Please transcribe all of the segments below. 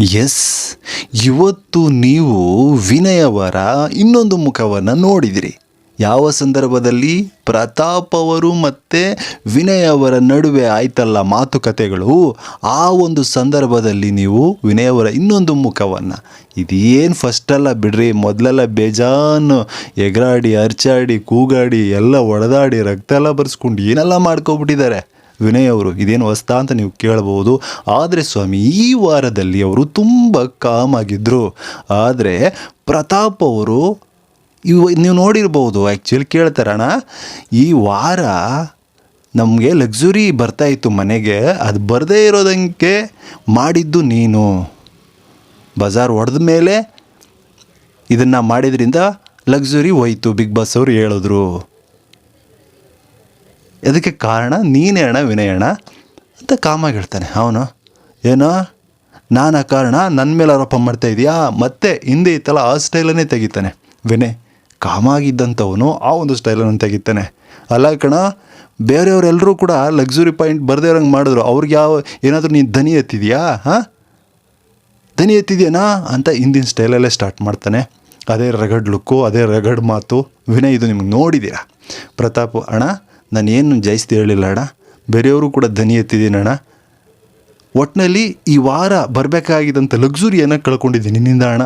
S, ಇವತ್ತು ನೀವು ವಿನಯವರ ಇನ್ನೊಂದು ಮುಖವನ್ನು ನೋಡಿದಿರಿ. ಯಾವ ಸಂದರ್ಭದಲ್ಲಿ? ಪ್ರತಾಪ್ ಅವರು ಮತ್ತು ವಿನಯ್ ಅವರ ನಡುವೆ ಆಯ್ತಲ್ಲ ಮಾತುಕತೆಗಳು. ಆ ಒಂದು ಸಂದರ್ಭದಲ್ಲಿ ನೀವು ವಿನಯ್ ಅವರ ಇನ್ನೊಂದು ಮುಖವನ್ನು. ಇದೇನು ಫಸ್ಟಲ್ಲ ಬಿಡ್ರಿ, ಮೊದಲೆಲ್ಲ ಬೇಜಾನು. ಎಗರಾಡಿ, ಅರ್ಚಾಡಿ, ಕೂಗಾಡಿ, ಎಲ್ಲ ಒಡೆದಾಡಿ, ರಕ್ತ ಎಲ್ಲ ಬರ್ಸ್ಕೊಂಡು ಏನೆಲ್ಲ ಮಾಡ್ಕೊಬಿಟ್ಟಿದ್ದಾರೆ? ವಿನಯ್ ಅವರು ಇದೇನು ಹೊಸ್ತಾ ಅಂತ ನೀವು ಕೇಳಬಹುದು? ಆದರೆ ಸ್ವಾಮಿ, ಈ ವಾರದಲ್ಲಿ ಅವರು ತುಂಬ ಕಾಮ್ ಆಗಿದ್ದರು ಆದರೆ ಪ್ರತಾಪ್ ಅವರು, ಇವ, ನೀವು ನೋಡಿರ್ಬೋದು ಆ್ಯಕ್ಚುಲಿ ಕೇಳ್ತಾರಣ ಈ ವಾರ ನಮಗೆ ಲಕ್ಸುರಿ ಬರ್ತಾಯಿತ್ತು ಮನೆಗೆ, ಅದು ಬರದೇ ಇರೋದಂಗೆ ಮಾಡಿದ್ದು ನೀನು. ಬಜಾರ್ ಹೊಡೆದ ಮೇಲೆ ಇದನ್ನು ಮಾಡಿದ್ರಿಂದ ಲಕ್ಸುರಿ ಹೋಯ್ತು, ಬಿಗ್ ಬಾಸ್ ಅವರು ಹೇಳಿದ್ರು. ಅದಕ್ಕೆ ಕಾರಣ? ನೀನೇ ಅಣ್ಣ ವಿನಯ್ ಅಣ್ಣ ಅಂತ ಕಾಮಾಗಿ ಹೇಳ್ತಾನೆ. ಅವನು, ಏನೋ, ನಾನು ಆ ಕಾರಣ ನನ್ನ ಮೇಲೆ ಆರೋಪ ಮಾಡ್ತಾ ಇದೆಯಾ? ಮತ್ತೆ ಹಿಂದೆ ಇತ್ತಲ್ಲ ಆ ಸ್ಟೈಲನ್ನೇ ತೆಗಿತಾನೆ. ವಿನಯ್, ಕಾಮಾಗಿದ್ದಂಥವನು ಆ ಒಂದು ಸ್ಟೈಲನ್ನು ತೆಗಿತಾನೆ. ಅಲ್ಲ ಕಣ, ಬೇರೆಯವರೆಲ್ಲರೂ ಕೂಡ ಲಕ್ಸುರಿ ಪಾಯಿಂಟ್ ಬರದೇ ಇರೋಂಗೆ ಮಾಡಿದ್ರು. ಅವ್ರಿಗೆ ಯಾವ, ಏನಾದರೂ ನೀನು ಧನಿ ಎತ್ತಿದೆಯಾ? ಹಾಂ? ಧನಿ ಎತ್ತಿದ್ಯೇನಾ? ಅಂತ ಹಿಂದಿನ ಸ್ಟೈಲಲ್ಲೇ ಸ್ಟಾರ್ಟ್ ಮಾಡ್ತಾನೆ. ಅದೇ ರಗಡ್ ಲುಕ್ಕು ಅದೇ ರಗಡ್ ಮಾತು. ವಿನಯ್, ಇದು ನಿಮ್ಗೆ ನೋಡಿದ್ದೀರಾ ಪ್ರತಾಪ್, ಅಣ್ಣ ನಾನು ಏನು ಜಾಸ್ತಿ ಹೇಳಿಲ್ಲ ಅಣ್ಣ. ಬೇರೆಯವರು ಕೂಡ ದನಿ ಎತ್ತಿದ್ದೀನಿ ಅಣ್ಣ. ಒಟ್ಟಿನಲ್ಲಿ ಈ ವಾರ ಬರಬೇಕಾಗಿದ್ದಂಥ ಲಕ್ಸುರಿಯನ್ನು ಕಳ್ಕೊಂಡಿದ್ದೀನಿ ನಿನ್ನಿಂದ ಅಣ್ಣ.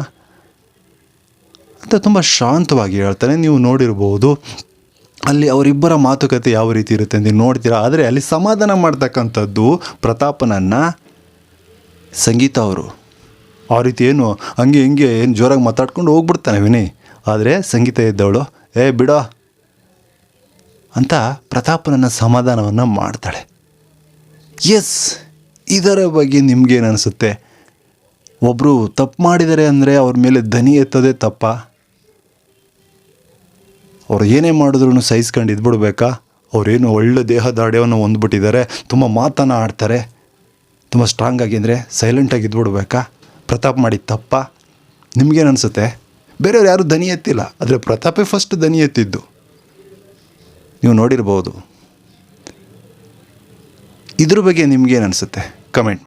ಅಂತ ತುಂಬ ಶಾಂತವಾಗಿ ಹೇಳ್ತಾನೆ. ನೀವು ನೋಡಿರ್ಬೋದು, ಅಲ್ಲಿ ಅವರಿಬ್ಬರ ಮಾತುಕತೆ ಯಾವ ರೀತಿ ಇರುತ್ತೆ ಅಂತ ನೋಡ್ತೀರಾ. ಆದರೆ ಅಲ್ಲಿ ಸಮಾಧಾನ ಮಾಡ್ತಕ್ಕಂಥದ್ದು ಪ್ರತಾಪನನ್ನು ಸಂಗೀತ ಅವರು. ಆ ರೀತಿ ಏನು, ಹಂಗೆ ಹಿಂಗೆ ಏನು ಜೋರಾಗಿ ಮಾತಾಡ್ಕೊಂಡು ಹೋಗ್ಬಿಡ್ತಾನೆ ವಿನಯ್. ಆದರೆ ಸಂಗೀತ ಇದ್ದವಳು ಏ, ಬಿಡೋ ಅಂತ ಪ್ರತಾಪನನ್ನು ಸಮಾಧಾನವನ್ನು ಮಾಡ್ತಾಳೆ. ಎಸ್, ಇದರ ಬಗ್ಗೆ ನಿಮ್ಗೇನು ಅನಿಸುತ್ತೆ? ಒಬ್ಬರು ತಪ್ಪು ಮಾಡಿದರೆ ಅಂದರೆ ಅವ್ರ ಮೇಲೆ ದನಿ ಎತ್ತೋದೇ ತಪ್ಪ? ಅವ್ರು ಏನೇ ಮಾಡಿದ್ರು ಸಹಿಸ್ಕೊಂಡು ಇದ್ಬಿಡ್ಬೇಕಾ? ಅವರೇನು ಒಳ್ಳೆ ದೇಹ ದಾಡ್ಯವನ್ನು ಹೊಂದ್ಬಿಟ್ಟಿದ್ದಾರೆ ತುಂಬ ಮಾತನ್ನು ಆಡ್ತಾರೆ, ತುಂಬ ಸ್ಟ್ರಾಂಗ್ ಆಗಿ ಅಂದರೆ ಸೈಲೆಂಟಾಗಿ ಇದ್ಬಿಡ್ಬೇಕಾ? ಪ್ರತಾಪ್ ಮಾಡಿದ ತಪ್ಪ? ನಿಮ್ಗೇನು ಅನಿಸುತ್ತೆ? ಬೇರೆಯವ್ರು ಯಾರೂ ದನಿ ಎತ್ತಿಲ್ಲ, ಆದರೆ ಪ್ರತಾಪೇ ಫಸ್ಟ್ ದನಿ ಎತ್ತಿದ್ದು. ನೀವು ನೋಡಿರ್ಬೋದು. ಇದ್ರ ಬಗ್ಗೆ ನಿಮ್ಗೇನು ಅನಿಸುತ್ತೆ? ಕಮೆಂಟ್